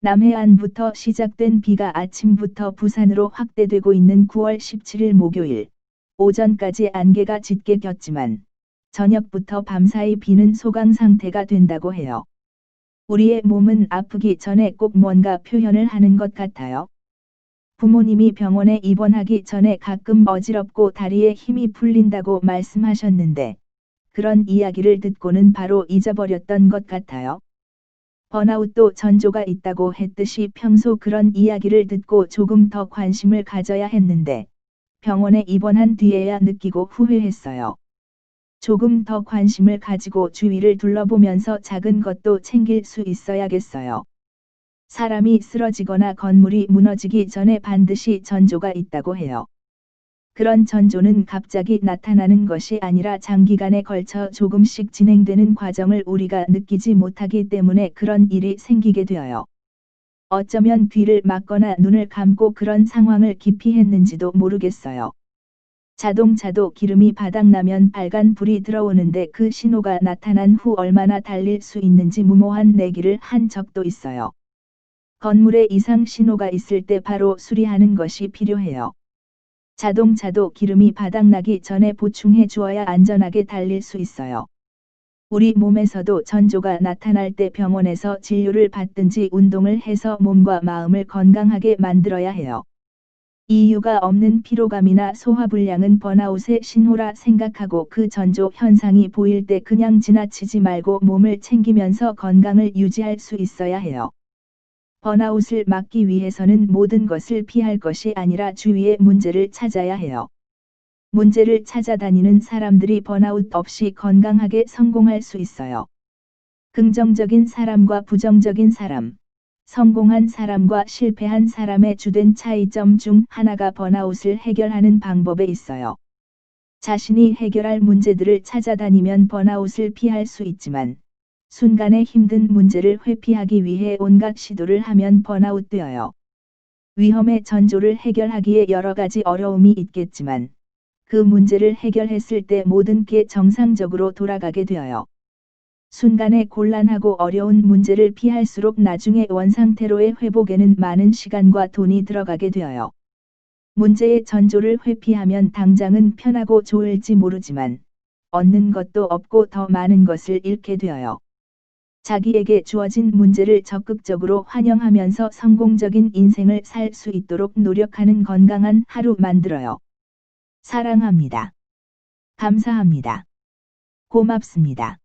남해안부터 시작된 비가 아침부터 부산으로 확대되고 있는 9월 17일 목요일 오전까지 안개가 짙게 꼈지만 저녁부터 밤사이 비는 소강 상태가 된다고 해요. 우리의 몸은 아프기 전에 꼭 뭔가 표현을 하는 것 같아요. 부모님이 병원에 입원하기 전에 가끔 어지럽고 다리에 힘이 풀린다고 말씀하셨는데 그런 이야기를 듣고는 바로 잊어버렸던 것 같아요. 번아웃도 전조가 있다고 했듯이 평소 그런 이야기를 듣고 조금 더 관심을 가져야 했는데 병원에 입원한 뒤에야 느끼고 후회했어요. 조금 더 관심을 가지고 주위를 둘러보면서 작은 것도 챙길 수 있어야겠어요. 사람이 쓰러지거나 건물이 무너지기 전에 반드시 전조가 있다고 해요. 그런 전조는 갑자기 나타나는 것이 아니라 장기간에 걸쳐 조금씩 진행되는 과정을 우리가 느끼지 못하기 때문에 그런 일이 생기게 되어요. 어쩌면 귀를 막거나 눈을 감고 그런 상황을 기피했는지도 모르겠어요. 자동차도 기름이 바닥나면 빨간 불이 들어오는데 그 신호가 나타난 후 얼마나 달릴 수 있는지 무모한 내기를 한 적도 있어요. 건물에 이상 신호가 있을 때 바로 수리하는 것이 필요해요. 자동차도 기름이 바닥나기 전에 보충해 주어야 안전하게 달릴 수 있어요. 우리 몸에서도 전조가 나타날 때 병원에서 진료를 받든지 운동을 해서 몸과 마음을 건강하게 만들어야 해요. 이유가 없는 피로감이나 소화불량은 번아웃의 신호라 생각하고 그 전조 현상이 보일 때 그냥 지나치지 말고 몸을 챙기면서 건강을 유지할 수 있어야 해요. 번아웃을 막기 위해서는 모든 것을 피할 것이 아니라 주위의 문제를 찾아야 해요. 문제를 찾아다니는 사람들이 번아웃 없이 건강하게 성공할 수 있어요. 긍정적인 사람과 부정적인 사람, 성공한 사람과 실패한 사람의 주된 차이점 중 하나가 번아웃을 해결하는 방법에 있어요. 자신이 해결할 문제들을 찾아다니면 번아웃을 피할 수 있지만, 순간의 힘든 문제를 회피하기 위해 온갖 시도를 하면 번아웃 되어요. 위험의 전조를 해결하기에 여러 가지 어려움이 있겠지만, 그 문제를 해결했을 때 모든 게 정상적으로 돌아가게 되어요. 순간에 곤란하고 어려운 문제를 피할수록 나중에 원상태로의 회복에는 많은 시간과 돈이 들어가게 되어요. 문제의 전조를 회피하면 당장은 편하고 좋을지 모르지만 얻는 것도 없고 더 많은 것을 잃게 되어요. 자기에게 주어진 문제를 적극적으로 환영하면서 성공적인 인생을 살 수 있도록 노력하는 건강한 하루 만들어요. 사랑합니다. 감사합니다. 고맙습니다.